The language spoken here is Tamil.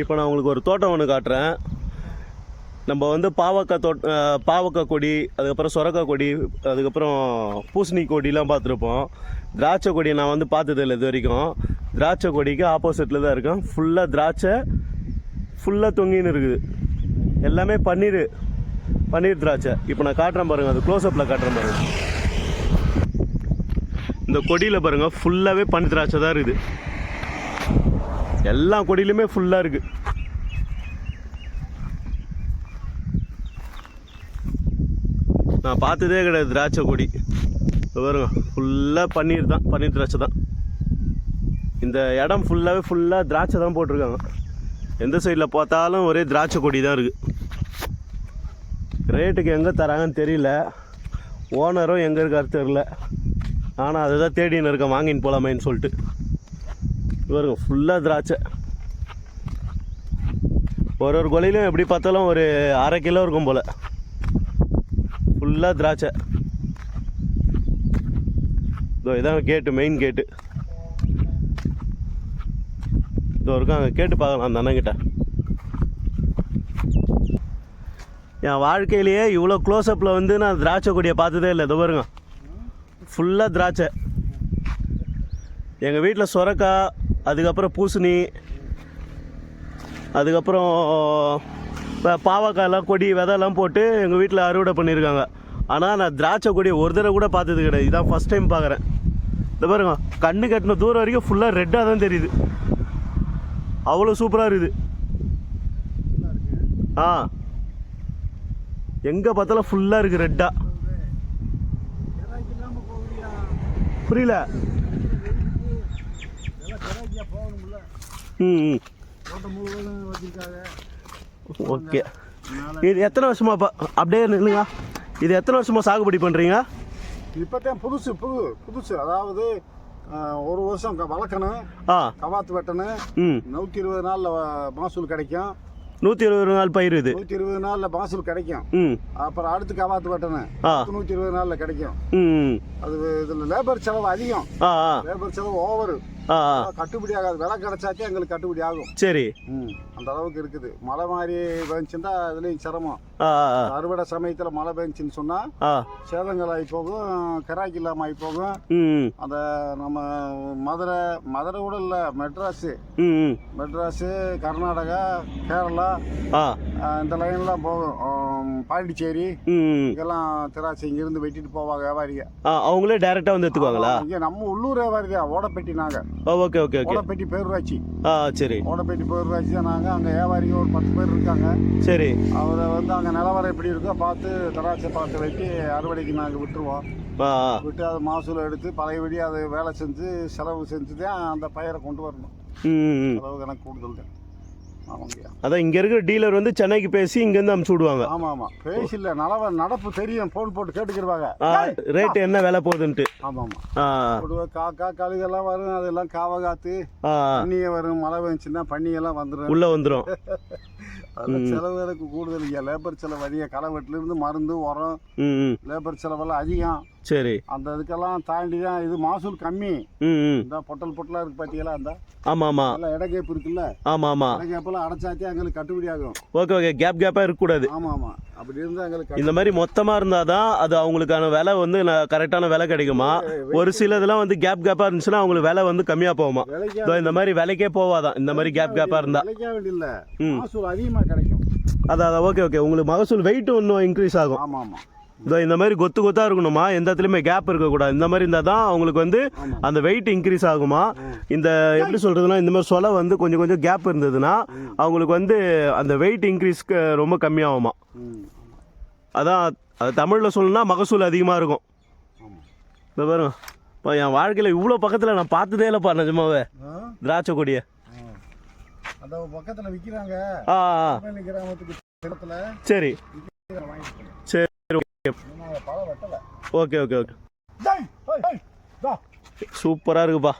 இப்போ நான் உங்களுக்கு ஒரு தோட்டம் ஒன்று காட்டுறேன். நம்ம வந்து பாவக்காய் தோட் பாவக்காய் கொடி அதுக்கப்புறம் சொரக்காய் கொடி அதுக்கப்புறம் பூசணி கொடிலாம் பார்த்துருப்போம். திராட்சை கொடி நான் வந்து பார்த்ததில்லை இது வரைக்கும். திராட்சை கொடிக்கு ஆப்போசிட்டில் தான் இருக்கேன். ஃபுல்லாக திராட்சை ஃபுல்லாக தொங்கின்னு இருக்குது. எல்லாமே பன்னீர் பன்னீர் திராட்சை. இப்போ நான் காட்டுறேன் பாருங்கள் அது க்ளோஸ்அப்பில் காட்டுறேன் பாருங்கள் இந்த கொடியில் பாருங்கள் ஃபுல்லாகவே பன்னீர் திராட்சை தான் இருக்குது. எல்லா கொடியிலுமே ஃபுல்லாக இருக்குது நான் பார்த்ததே கிடையாது திராட்சை கொடி. பாருங்க ஃபுல்லாக பன்னீர் தான் பன்னீர் திராட்சை தான். இந்த இடம் ஃபுல்லாகவே ஃபுல்லாக திராட்சை தான் போட்டிருக்காங்க. எந்த சைடில் பார்த்தாலும் ஒரே திராட்சை கொடி தான் இருக்குது ரேட்டுக்கு எங்கே தராங்கன்னு தெரியல. ஓனரும் எங்கே இருக்காரு தெரில ஆனால் அதை தான் தேடின்னு இருக்கேன் வாங்கின்னு போகலாமேன்னு சொல்லிட்டு. பாருங்க ஃபுல்லாக திராட்சை. ஒரு ஒரு கொலையிலும் எப்படி பார்த்தாலும் ஒரு அரை கிலோ இருக்கும் போல். ஃபுல்லாக திராட்சை. இதோ இதான் கேட்டு மெயின் கேட்டு இதோ இருக்கும் அங்கே கேட்டு பார்க்கலாம் அந்த அண்ணங்கிட்ட என் வாழ்க்கையிலேயே இவ்வளோ க்ளோஸ்அப்பில் வந்து நான் திராட்சை கொடியை பார்த்ததே இல்லை. இதோ பாருங்க. ஃபுல்லாக திராட்சை. எங்கள் வீட்டில் சொரக்காய் அதுக்கப்புறம் பூசணி அதுக்கப்புறம் இப்போ பாவக்காயெல்லாம் கொடி விதைலாம் போட்டு எங்கள் வீட்டில் அறுவடை பண்ணியிருக்காங்க ஆனால் நான் திராட்சை கொடி ஒரு தடவை கூட பார்த்தது கிடையாது. இதான் ஃபஸ்ட் டைம் பார்க்குறேன். இந்த பாருங்க கண்ணு கட்டின தூரம் வரைக்கும் ஃபுல்லாக ரெட்டாக தான் தெரியுது. அவ்வளோ சூப்பராக இருக்குது. ஆ. எங்கே பார்த்தாலும் ஃபுல்லாக இருக்குது ரெட்டாக புரியல? ம் ம் ஓகே. இது எத்தனை வருஷமா அப்படியே நில்லுங்க. இது எத்தனை வருஷமா சாகுபடி பண்ணுறீங்க இப்போத்தான் புதுசு புது புதுசு. அதாவது ஒரு வருஷம் வளர்க்கணும். ஆ. கவாத்து வெட்டணும். நூற்றி இருபது நாளில் மகசூல் கிடைக்கும். நூற்றி இருபது நாள் பயிர் இது. நூற்றி இருபது நாளில் மகசூல் கிடைக்கும். ம். அப்புறம் அடுத்து கவாத்து வெட்டணும். நூற்றி இருபது நாளில் கிடைக்கும். ம் அது இதில் லேபர் செலவு அதிகம். லேபர் செலவு ஓவரு கட்டுப்படி ஆகாது. விலை கிடைச்சாக்கே எங்களுக்கு கட்டுப்படி ஆகும். சரி. அந்த அளவுக்கு இருக்குது. மழை மாதிரி பெஞ்சுன்னா அதுலேயும் சிரமம். அறுவடை சமயத்தில் மழை பெஞ்சுன்னு சொன்னால் ஆ. சேதங்கள் ஆகி போகும் கிராக்கி இல்லாமல் ஆகி போகும். அந்த நம்ம மதுரை மதுரை கூட இல்லை மெட்ராஸு. மெட்ராஸு கர்நாடகா கேரளா இந்த லைன்லாம் போகும். பாண்டிச்சேரி. ம் இங்கெல்லாம் திராட்சை இங்கேருந்து வெட்டிட்டு போவாங்க வியாபாரிங்க. அவங்களே டேரெக்டாக வந்து எடுத்துக்குவாங்களா? இங்கே நம்ம உள்ளூர் வியாபாரி தான் ஓடப்பட்டி நாங்கள் ஓகே ஓகே ஓகே ஓடப்பட்டி பேரூராட்சி. ஆ சரி. ஓடப்பட்டி பேரூராட்சி தான் நாங்கள் அங்கே வியாபாரிங்க ஒரு பத்து பேர் இருக்காங்க. சரி. அவரை வந்து அங்கே நிலவரம் எப்படி இருக்கோ பார்த்து திராட்சை பார்த்து வெட்டி அறுவடைக்கு நாங்கள் விட்டுருவோம். விட்டு அதை மகசூல் எடுத்து பழையபடி அதை வேலை செஞ்சு செலவு செஞ்சு தான் அந்த பயிரை கொண்டு வரணும். செலவு கணக்கு கூடுதல் தான். ஆமாங்கய்யா அதான் இங்கே இருக்கிற டீலர் வந்து சென்னைக்கு பேசி இங்கேருந்து அமுச்சு விடுவாங்க. ஆமாம். ஆமாம் பேசில்ல. நலவ நடப்பு தெரியும். ஃபோன் போட்டு கேட்டுக்கிடுவாங்க ரேட்டு என்ன விலை போகுதுன்ட்டு. ஆமாம். ஆமாம் ஆ பொதுவாக காக்கா கழுகெல்லாம் வரும். அதெல்லாம் காவ காத்து. பன்னியை வரும். மழை பெஞ்சுன்னா பன்னியெல்லாம் வந்துடும் உள்ளே வந்துடும் செலவு எனக்கு கூடுதல் ஐயா லேபர் செலவு அதிகம். களை வெட்டிலேருந்து மருந்து உரம் லேபர் செலவெல்லாம் அதிகம். சரி. அந்த இதுக்கெல்லாம் தாண்டி தான் இது மகசூல் கம்மி. இந்த பொட்டல் பொட்டலாக இருக்கு பார்த்தீங்களா அந்த ஆமாம். ஆமாம் எல்லாம் இடகேப்பு இருக்குல்ல? ஆமாம். ஆமாம் இடகேப்பெல்லாம் அடைச்சாத்தே எங்களுக்கு கட்டுப்படி ஆகும். Okay okay. கேப் கேப்பாக இருக்கக்கூடாது. ஆமாம். ஆமாம் அப்படி இருந்தால் எங்களுக்கு இந்த மாதிரி மொத்தமாக இருந்தால் தான் அது அவங்களுக்கான விலை வந்து கரெக்டான விலை கிடைக்குமா? ஒரு சில இதெல்லாம் வந்து கேப் கேப்பாக இருந்துச்சுன்னா அவங்களுக்கு விலை வந்து கம்மியாக போகுமா? இந்த மாதிரி விலைக்கே போவாதான். இந்த மாதிரி கேப் கேப்பாக இருந்தால் விலைக்கா வேண்டியில்ல ம். மகசூல் அதிகமாக கிடைக்கும். அதான் ஓகே ஓகே. உங்களுக்கு மகசூல் வெயிட் இன்னும் இன்க்ரீஸ் ஆகும். ஆமாம் ஆமாம். இதோ இந்த மாதிரி கொத்து கொத்தாக இருக்கணுமா? எந்த இடத்துலையுமே கேப் இருக்கக்கூடாது. இந்த மாதிரி இருந்தால் தான் அவங்களுக்கு வந்து. அந்த வெயிட் இன்க்ரீஸ் ஆகுமா? இந்த எப்படி சொல்கிறதுனா இந்த மாதிரி சொலை வந்து கொஞ்சம் கொஞ்சம் கேப் இருந்ததுன்னா அவங்களுக்கு வந்து அந்த வெயிட் இன்க்ரீஸ்க்கு ரொம்ப கம்மியாகுமா? அதான் அது தமிழில் சொல்லணும்னா மகசூல் அதிகமாக இருக்கும். இந்த பாருங்க. இப்போ என் வாழ்க்கையில் இவ்வளோ பக்கத்தில் நான் பார்த்ததே இல்லைப்பா நிஜமாவே. திராட்சை கொடியை. பக்கத்தில் விற்கிறாங்க சரி. சரி. Okay okay okay. சூப்பராக இருக்குப்பா.